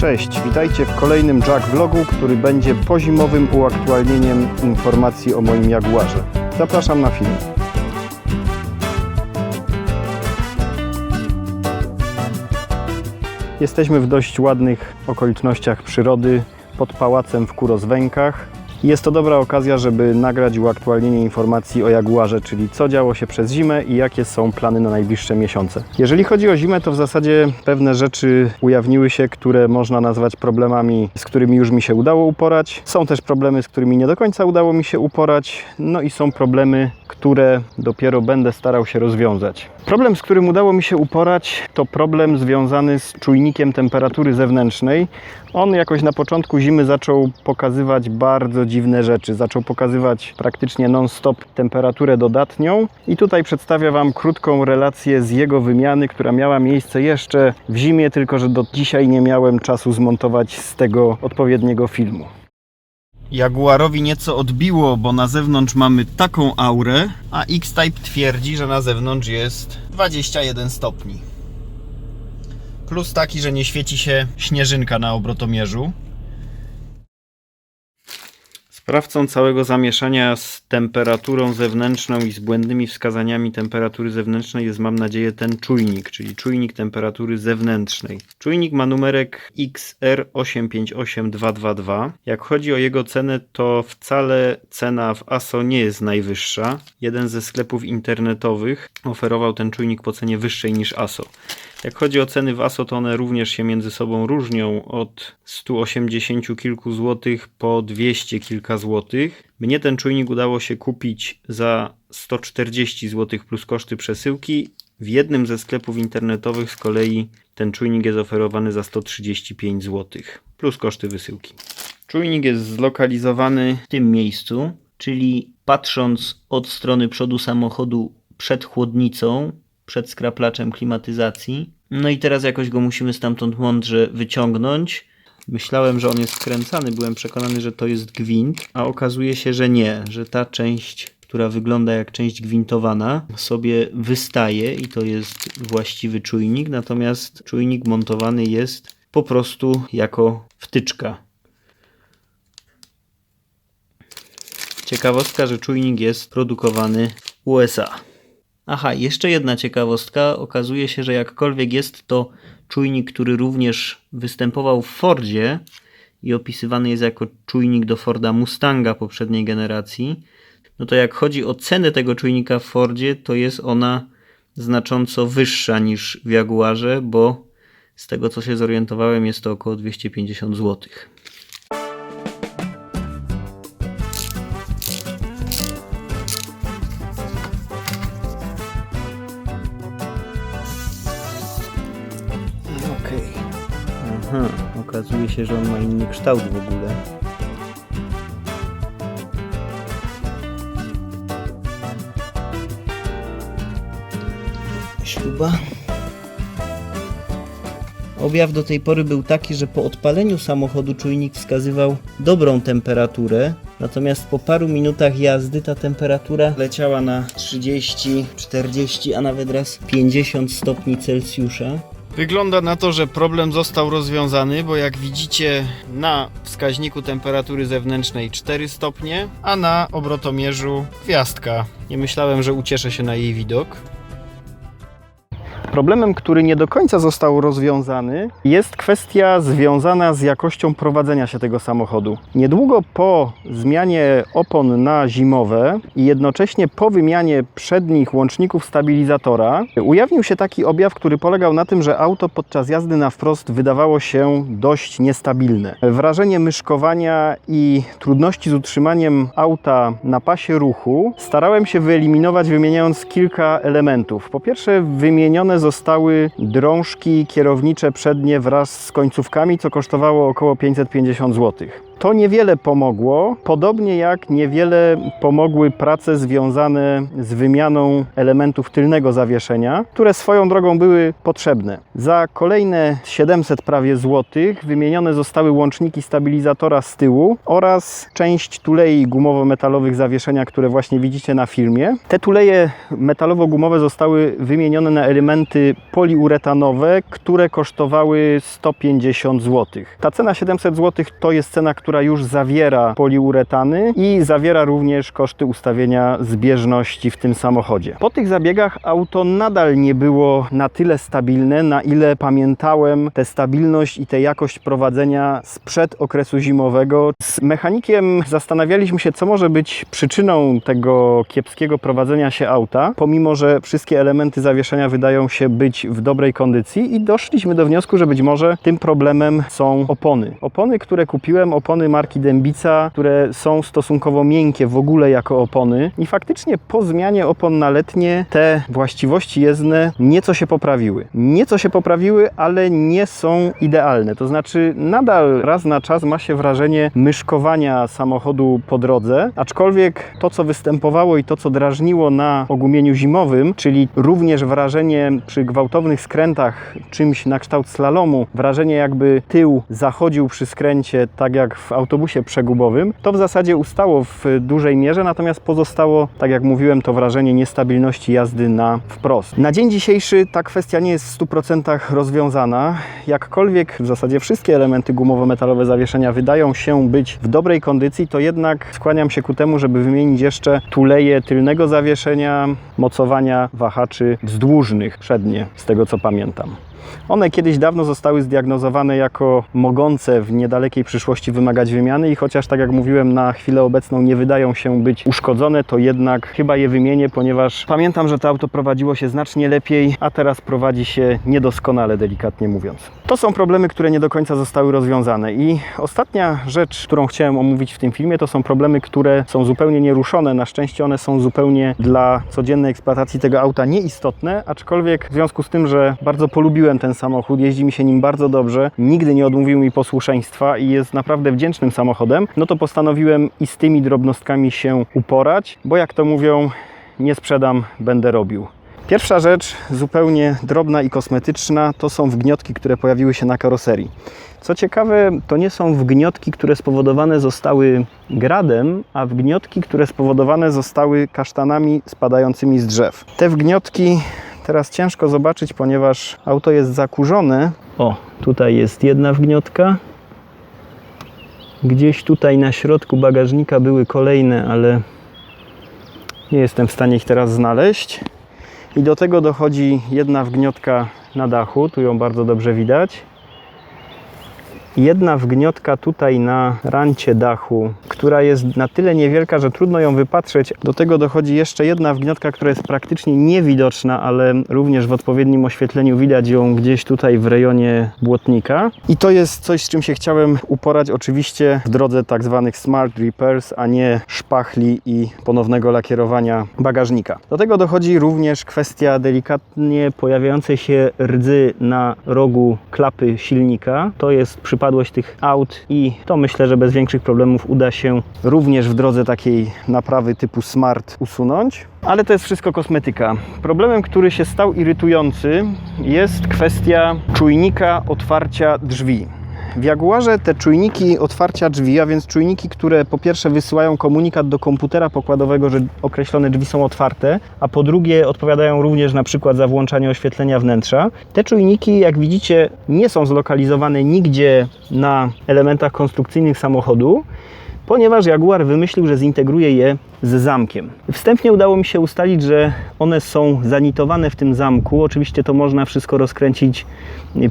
Cześć, witajcie w kolejnym Jack Vlogu, który będzie pozimowym uaktualnieniem informacji o moim Jaguarze. Zapraszam na film. Jesteśmy w dość ładnych okolicznościach przyrody pod pałacem w Kurozwękach. Jest to dobra okazja, żeby nagrać uaktualnienie informacji o Jaguarze, czyli co działo się przez zimę i jakie są plany na najbliższe miesiące. Jeżeli chodzi o zimę, to w zasadzie pewne rzeczy ujawniły się, które można nazwać problemami, z którymi już mi się udało uporać. Są też problemy, z którymi nie do końca udało mi się uporać. No i są problemy, które dopiero będę starał się rozwiązać. Problem, z którym udało mi się uporać, to problem związany z czujnikiem temperatury zewnętrznej. On jakoś na początku zimy zaczął pokazywać bardzo dziwne rzeczy. Zaczął pokazywać praktycznie non-stop temperaturę dodatnią. I tutaj przedstawię Wam krótką relację z jego wymiany, która miała miejsce jeszcze w zimie, tylko że do dzisiaj nie miałem czasu zmontować z tego odpowiedniego filmu. Jaguarowi nieco odbiło, bo na zewnątrz mamy taką aurę, a X-Type twierdzi, że na zewnątrz jest 21 stopni. Plus taki, że nie świeci się śnieżynka na obrotomierzu. Sprawcą całego zamieszania z temperaturą zewnętrzną i z błędnymi wskazaniami temperatury zewnętrznej jest, mam nadzieję, ten czujnik, czyli czujnik temperatury zewnętrznej. Czujnik ma numerek XR858222. Jak chodzi o jego cenę, to wcale cena w ASO nie jest najwyższa. Jeden ze sklepów internetowych oferował ten czujnik po cenie wyższej niż ASO. Jak chodzi o ceny w ASO, to one również się między sobą różnią od 180 kilku złotych po 200 kilka złotych. Mnie ten czujnik udało się kupić za 140 zł plus koszty przesyłki. W jednym ze sklepów internetowych z kolei ten czujnik jest oferowany za 135 zł plus koszty wysyłki. Czujnik jest zlokalizowany w tym miejscu, czyli patrząc od strony przodu samochodu przed chłodnicą, przed skraplaczem klimatyzacji. No i teraz jakoś go musimy stamtąd mądrze wyciągnąć. Myślałem, że on jest skręcany, byłem przekonany, że to jest gwint, a okazuje się, że nie, że ta część, która wygląda jak część gwintowana, sobie wystaje i to jest właściwy czujnik, natomiast czujnik montowany jest po prostu jako wtyczka. Ciekawostka, że czujnik jest produkowany w USA. Aha, jeszcze jedna ciekawostka. Okazuje się, że jakkolwiek jest to czujnik, który również występował w Fordzie i opisywany jest jako czujnik do Forda Mustanga poprzedniej generacji, no to jak chodzi o cenę tego czujnika w Fordzie, to jest ona znacząco wyższa niż w Jaguarze, bo z tego co się zorientowałem jest to około 250 zł. Się, że on ma inny kształt w ogóle. Śruba. Objaw do tej pory był taki, że po odpaleniu samochodu czujnik wskazywał dobrą temperaturę, natomiast po paru minutach jazdy ta temperatura leciała na 30, 40, a nawet raz 50 stopni Celsjusza. Wygląda na to, że problem został rozwiązany, bo jak widzicie na wskaźniku temperatury zewnętrznej 4 stopnie, a na obrotomierzu gwiazdka. Nie myślałem, że ucieszę się na jej widok. Problemem, który nie do końca został rozwiązany, jest kwestia związana z jakością prowadzenia się tego samochodu. Niedługo po zmianie opon na zimowe i jednocześnie po wymianie przednich łączników stabilizatora ujawnił się taki objaw, który polegał na tym, że auto podczas jazdy na wprost wydawało się dość niestabilne. Wrażenie myszkowania i trudności z utrzymaniem auta na pasie ruchu starałem się wyeliminować wymieniając kilka elementów. Po pierwsze wymienione zostały drążki kierownicze przednie wraz z końcówkami, co kosztowało około 550 zł. To niewiele pomogło, podobnie jak niewiele pomogły prace związane z wymianą elementów tylnego zawieszenia, które swoją drogą były potrzebne. Za kolejne 700 prawie złotych wymienione zostały łączniki stabilizatora z tyłu oraz część tulei gumowo-metalowych zawieszenia, które właśnie widzicie na filmie. Te tuleje metalowo-gumowe zostały wymienione na elementy poliuretanowe, które kosztowały 150 zł. Ta cena 700 zł to jest cena, która już zawiera poliuretany i zawiera również koszty ustawienia zbieżności w tym samochodzie. Po tych zabiegach auto nadal nie było na tyle stabilne, na ile pamiętałem tę stabilność i tę jakość prowadzenia sprzed okresu zimowego. Z mechanikiem zastanawialiśmy się, co może być przyczyną tego kiepskiego prowadzenia się auta, pomimo że wszystkie elementy zawieszenia wydają się być w dobrej kondycji i doszliśmy do wniosku, że być może tym problemem są opony. Opony, które kupiłem, opony marki Dębica, które są stosunkowo miękkie w ogóle jako opony i faktycznie po zmianie opon na letnie te właściwości jezdne nieco się poprawiły. Nieco się poprawiły, ale nie są idealne. To znaczy nadal raz na czas ma się wrażenie myszkowania samochodu po drodze, aczkolwiek to co występowało i to co drażniło na ogumieniu zimowym, czyli również wrażenie przy gwałtownych skrętach czymś na kształt slalomu, wrażenie jakby tył zachodził przy skręcie, tak jak w autobusie przegubowym, to w zasadzie ustało w dużej mierze, natomiast pozostało, tak jak mówiłem, to wrażenie niestabilności jazdy na wprost. Na dzień dzisiejszy ta kwestia nie jest w 100% rozwiązana. Jakkolwiek w zasadzie wszystkie elementy gumowo-metalowe zawieszenia wydają się być w dobrej kondycji, to jednak skłaniam się ku temu, żeby wymienić jeszcze tuleje tylnego zawieszenia, mocowania wahaczy wzdłużnych przednie, z tego co pamiętam. One kiedyś dawno zostały zdiagnozowane jako mogące w niedalekiej przyszłości wymagać wymiany i chociaż, tak jak mówiłem, na chwilę obecną nie wydają się być uszkodzone, to jednak chyba je wymienię, ponieważ pamiętam, że to auto prowadziło się znacznie lepiej, a teraz prowadzi się niedoskonale, delikatnie mówiąc. To są problemy, które nie do końca zostały rozwiązane i ostatnia rzecz, którą chciałem omówić w tym filmie, to są problemy, które są zupełnie nieruszone. Na szczęście one są zupełnie dla codziennej eksploatacji tego auta nieistotne, aczkolwiek w związku z tym, że bardzo polubiłem ten samochód, jeździ mi się nim bardzo dobrze, nigdy nie odmówił mi posłuszeństwa i jest naprawdę wdzięcznym samochodem, no to postanowiłem i z tymi drobnostkami się uporać, bo jak to mówią, nie sprzedam, będę robił. Pierwsza rzecz, zupełnie drobna i kosmetyczna, to są wgniotki, które pojawiły się na karoserii. Co ciekawe, to nie są wgniotki, które spowodowane zostały gradem, a wgniotki, które spowodowane zostały kasztanami spadającymi z drzew. Te wgniotki teraz ciężko zobaczyć, ponieważ auto jest zakurzone. O, tutaj jest jedna wgniotka. Gdzieś tutaj na środku bagażnika były kolejne, ale nie jestem w stanie ich teraz znaleźć. I do tego dochodzi jedna wgniotka na dachu, tu ją bardzo dobrze widać. Jedna wgniotka tutaj na rancie dachu, która jest na tyle niewielka, że trudno ją wypatrzeć. Do tego dochodzi jeszcze jedna wgniotka, która jest praktycznie niewidoczna, ale również w odpowiednim oświetleniu widać ją gdzieś tutaj w rejonie błotnika. I to jest coś, z czym się chciałem uporać, oczywiście w drodze tak zwanych smart repairs, a nie szpachli i ponownego lakierowania bagażnika. Do tego dochodzi również kwestia delikatnie pojawiającej się rdzy na rogu klapy silnika. To jest przypadłość tych aut i to myślę, że bez większych problemów uda się również w drodze takiej naprawy typu smart usunąć. Ale to jest wszystko kosmetyka. Problemem, który się stał irytujący, jest kwestia czujnika otwarcia drzwi. W Jaguarze te czujniki otwarcia drzwi, a więc czujniki, które po pierwsze wysyłają komunikat do komputera pokładowego, że określone drzwi są otwarte, a po drugie odpowiadają również na przykład za włączanie oświetlenia wnętrza. Te czujniki, jak widzicie, nie są zlokalizowane nigdzie na elementach konstrukcyjnych samochodu, ponieważ Jaguar wymyślił, że zintegruje je z zamkiem. Wstępnie udało mi się ustalić, że one są zanitowane w tym zamku. Oczywiście to można wszystko rozkręcić.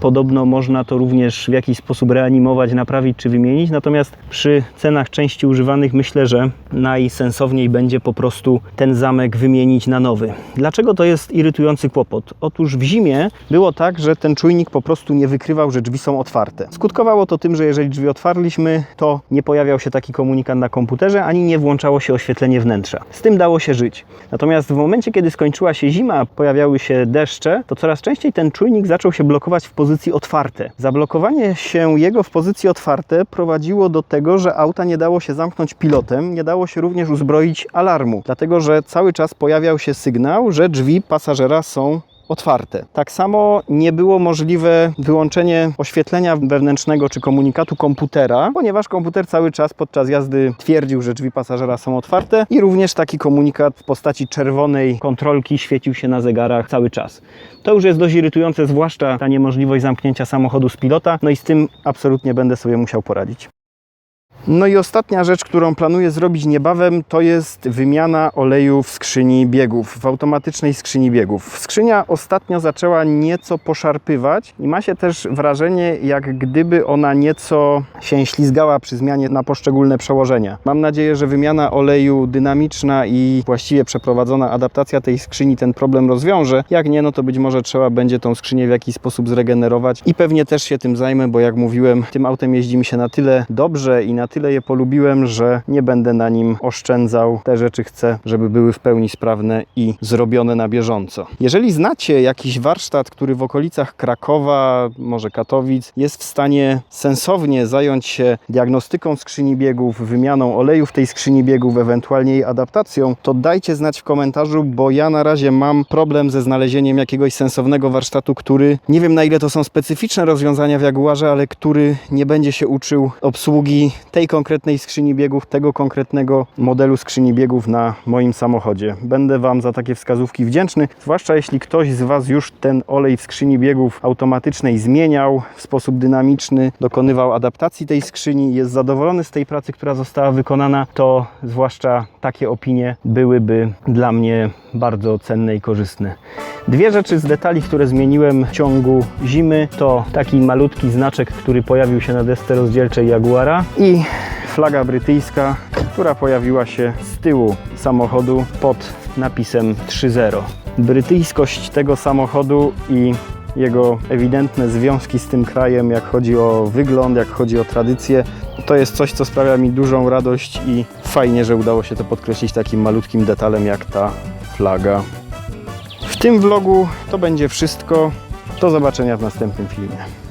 Podobno można to również w jakiś sposób reanimować, naprawić czy wymienić. Natomiast przy cenach części używanych myślę, że najsensowniej będzie po prostu ten zamek wymienić na nowy. Dlaczego to jest irytujący kłopot? Otóż w zimie było tak, że ten czujnik po prostu nie wykrywał, że drzwi są otwarte. Skutkowało to tym, że jeżeli drzwi otwarliśmy, to nie pojawiał się taki komunikat na komputerze, ani nie włączało się oświetlenie wnętrza. Z tym dało się żyć. Natomiast w momencie, kiedy skończyła się zima, pojawiały się deszcze, to coraz częściej ten czujnik zaczął się blokować w pozycji otwarte. Zablokowanie się jego w pozycji otwarte prowadziło do tego, że auta nie dało się zamknąć pilotem, nie dało się również uzbroić alarmu, dlatego że cały czas pojawiał się sygnał, że drzwi pasażera są otwarte. Tak samo nie było możliwe wyłączenie oświetlenia wewnętrznego czy komunikatu komputera, ponieważ komputer cały czas podczas jazdy twierdził, że drzwi pasażera są otwarte i również taki komunikat w postaci czerwonej kontrolki świecił się na zegarach cały czas. To już jest dość irytujące, zwłaszcza ta niemożliwość zamknięcia samochodu z pilota, no i z tym absolutnie będę sobie musiał poradzić. No i ostatnia rzecz, którą planuję zrobić niebawem, to jest wymiana oleju w skrzyni biegów, w automatycznej skrzyni biegów. Skrzynia ostatnio zaczęła nieco poszarpywać i ma się też wrażenie, jak gdyby ona nieco się ślizgała przy zmianie na poszczególne przełożenia. Mam nadzieję, że wymiana oleju dynamiczna i właściwie przeprowadzona adaptacja tej skrzyni ten problem rozwiąże. Jak nie, no to być może trzeba będzie tą skrzynię w jakiś sposób zregenerować i pewnie też się tym zajmę, bo jak mówiłem, tym autem jeździ mi się na tyle dobrze i na tyle je polubiłem, że nie będę na nim oszczędzał. Te rzeczy chcę, żeby były w pełni sprawne i zrobione na bieżąco. Jeżeli znacie jakiś warsztat, który w okolicach Krakowa, może Katowic, jest w stanie sensownie zająć się diagnostyką skrzyni biegów, wymianą oleju w tej skrzyni biegów, ewentualnie jej adaptacją, to dajcie znać w komentarzu, bo ja na razie mam problem ze znalezieniem jakiegoś sensownego warsztatu, który nie wiem na ile to są specyficzne rozwiązania w Jaguarze, ale który nie będzie się uczył obsługi tej konkretnej skrzyni biegów, tego konkretnego modelu skrzyni biegów na moim samochodzie. Będę Wam za takie wskazówki wdzięczny, zwłaszcza jeśli ktoś z Was już ten olej w skrzyni biegów automatycznej zmieniał w sposób dynamiczny, dokonywał adaptacji tej skrzyni, jest zadowolony z tej pracy, która została wykonana, to zwłaszcza takie opinie byłyby dla mnie bardzo cenne i korzystne. Dwie rzeczy z detali, które zmieniłem w ciągu zimy, to taki malutki znaczek, który pojawił się na desce rozdzielczej Jaguara i flaga brytyjska, która pojawiła się z tyłu samochodu pod napisem 3.0. Brytyjskość tego samochodu i jego ewidentne związki z tym krajem, jak chodzi o wygląd, jak chodzi o tradycję, to jest coś, co sprawia mi dużą radość i fajnie, że udało się to podkreślić takim malutkim detalem jak ta flaga. W tym vlogu to będzie wszystko. Do zobaczenia w następnym filmie.